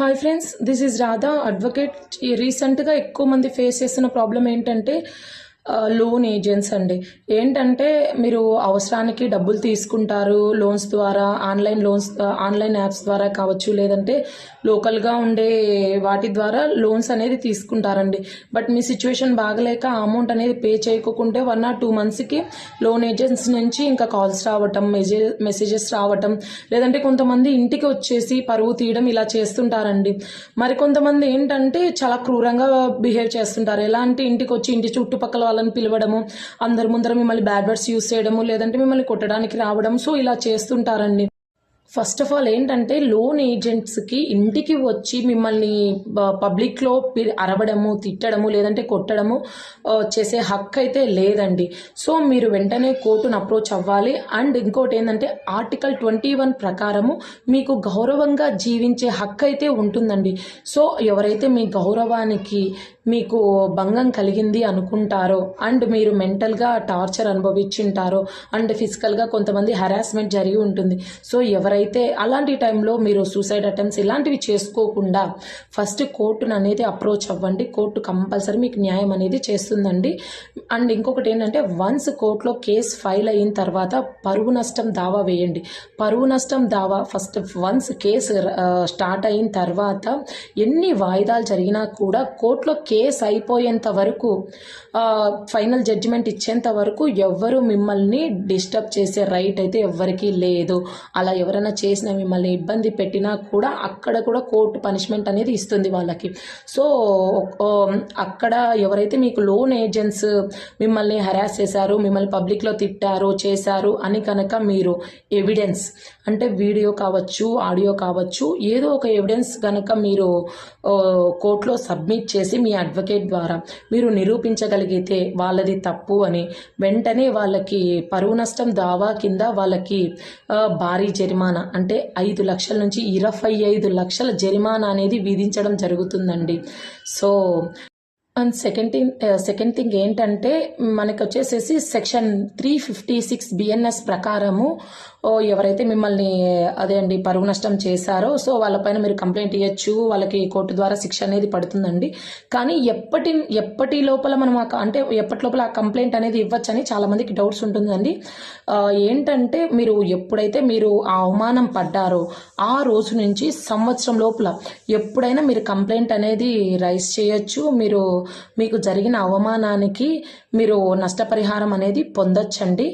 Hi friends this is Radha advocate ఈ రీసెంట్గా ఎక్కువ మంది ఫేస్ చేస్తున్న ప్రాబ్లం ఏంటంటే లోన్ ఏజెంట్స్ అండి. ఏంటంటే మీరు అవసరానికి డబ్బులు తీసుకుంటారు లోన్స్ ద్వారా ఆన్లైన్ లోన్స్ ఆన్లైన్ యాప్స్ ద్వారా కావచ్చు లేదంటే లోకల్గా ఉండే వాటి ద్వారా లోన్స్ అనేది తీసుకుంటారండి. బట్ మీ సిచ్యువేషన్ బాగలేక అమౌంట్ అనేది పే చేయకుంటే వన్ ఆర్ టూ మంత్స్కి లోన్ ఏజెంట్స్ నుంచి ఇంకా కాల్స్ రావటం మెసేజ్ మెసేజెస్ రావటం లేదంటే కొంతమంది ఇంటికి వచ్చేసి పరువు తీయడం ఇలా చేస్తుంటారండి. మరి కొంతమంది ఏంటంటే చాలా క్రూరంగా బిహేవ్ చేస్తుంటారు. ఎలా అంటే ఇంటికి వచ్చి ఇంటి చుట్టుపక్కల వాళ్ళని పిలవడము అందరి ముందర మిమ్మల్ని బ్యాడ్ వర్డ్స్ యూస్ చేయడము లేదంటే మిమ్మల్ని కొట్టడానికి రావడం సో ఇలా చేస్తుంటారండి. ఫస్ట్ ఆఫ్ ఆల్ ఏంటంటే లోన్ ఏజెంట్స్కి ఇంటికి వచ్చి మిమ్మల్ని పబ్లిక్లో అరవడము తిట్టడము లేదంటే కొట్టడము చేసే హక్కు అయితే లేదండి. సో మీరు వెంటనే కోర్టును అప్రోచ్ అవ్వాలి. అండ్ ఇంకోటి ఏంటంటే ఆర్టికల్ ట్వంటీ వన్ ప్రకారము మీకు గౌరవంగా జీవించే హక్కు అయితే ఉంటుందండి. సో ఎవరైతే మీ గౌరవానికి మీకు భంగం కలిగింది అనుకుంటారో అండ్ మీరు మెంటల్గా టార్చర్ అనుభవించింటారో అండ్ ఫిజికల్గా కొంతమంది హెరాస్మెంట్ జరిగి ఉంటుంది. సో ఎవరైతే అయితే అలాంటి టైంలో మీరు సూసైడ్ అటెంప్ట్స్ ఇలాంటివి చేసుకోకుండా ఫస్ట్ కోర్టును అనేది అప్రోచ్ అవ్వండి. కోర్టు కంపల్సరీ మీకు న్యాయం అనేది చేస్తుందండి. అండ్ ఇంకొకటి ఏంటంటే వన్స్ కోర్టులో కేసు ఫైల్ అయిన తర్వాత పరువు నష్టం దావా వేయండి. పరువు నష్టం దావా ఫస్ట్ వన్స్ కేసు స్టార్ట్ అయిన తర్వాత ఎన్ని వాయిదాలు జరిగినా కూడా కోర్టులో కేసు అయిపోయేంత వరకు ఫైనల్ జడ్జిమెంట్ ఇచ్చేంత వరకు ఎవ్వరు మిమ్మల్ని డిస్టర్బ్ చేసే రైట్ అయితే ఎవ్వరికీ లేదు. అలా ఎవరైనా చేసిన మిమ్మల్ని ఇబ్బంది పెట్టినా కూడా అక్కడ కూడా కోర్టు పనిష్మెంట్ అనేది ఇస్తుంది వాళ్ళకి. సో అక్కడ ఎవరైతే మీకు లోన్ ఏజెంట్స్ మిమ్మల్ని హెరాస్ చేశారు మిమ్మల్ని పబ్లిక్లో తిట్టారు చేశారు అని కనుక మీరు ఎవిడెన్స్ అంటే వీడియో కావచ్చు ఆడియో కావచ్చు ఏదో ఒక ఎవిడెన్స్ కనుక మీరు కోర్టులో సబ్మిట్ చేసి మీ అడ్వకేట్ ద్వారా మీరు నిరూపించగలిగితే వాళ్ళది తప్పు అని వెంటనే వాళ్ళకి పరువు నష్టం దావా కింద వాళ్ళకి భారీ జరిమానా అంటే ఐదు లక్షల నుంచి ఇరవై ఐదు లక్షల జరిమానా అనేది విధించడం జరుగుతుందండి. So and second thing second thing ఏంటంటే మనకు వచ్చేసేసి section three fifty six BNS ప్రకారము ఎవరైతే మిమ్మల్ని అదే అండి పరువు నష్టం చేశారో సో వాళ్ళపైన మీరు కంప్లైంట్ ఇవ్వచ్చు వాళ్ళకి కోర్టు ద్వారా శిక్ష అనేది పడుతుందండి. కానీ ఎప్పటి ఎప్పటి లోపల మనం అంటే ఎప్పటి లోపల ఆ కంప్లైంట్ అనేది ఇవ్వచ్చని చాలామందికి డౌట్స్ ఉంటుందండి. ఏంటంటే మీరు ఎప్పుడైతే మీరు ఆ అవమానం పడ్డారో ఆ రోజు నుంచి సంవత్సరం లోపల ఎప్పుడైనా మీరు కంప్లైంట్ అనేది రైజ్ చేయొచ్చు మీరు మీకు జరిగిన అవమానానికి మీరు నష్టపరిహారం అనేది పొందొచ్చండి.